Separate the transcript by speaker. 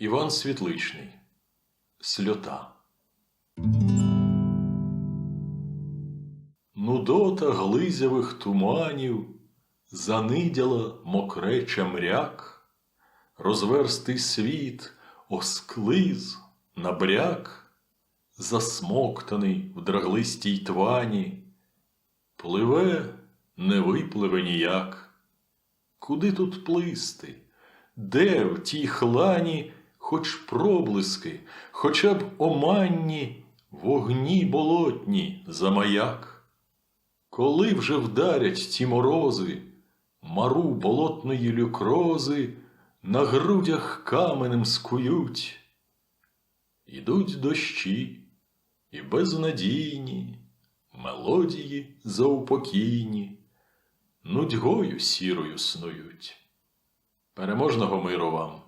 Speaker 1: Іван Світличний. Сльота. Нудота глизявих туманів занидяла мокреча мряк, розверстий світ осклиз, набряк, засмоктаний в драглистій твані, пливе, не випливе ніяк. Куди тут плисти? Де в тій хлані хоч проблиски, хоча б оманні вогні болотні за маяк? Коли вже вдарять ті морози, мару болотної люкрози на грудях каменем скують, Ідуть дощі і безнадійні, мелодії заупокійні, нудьгою сірою снують. Переможного миру вам,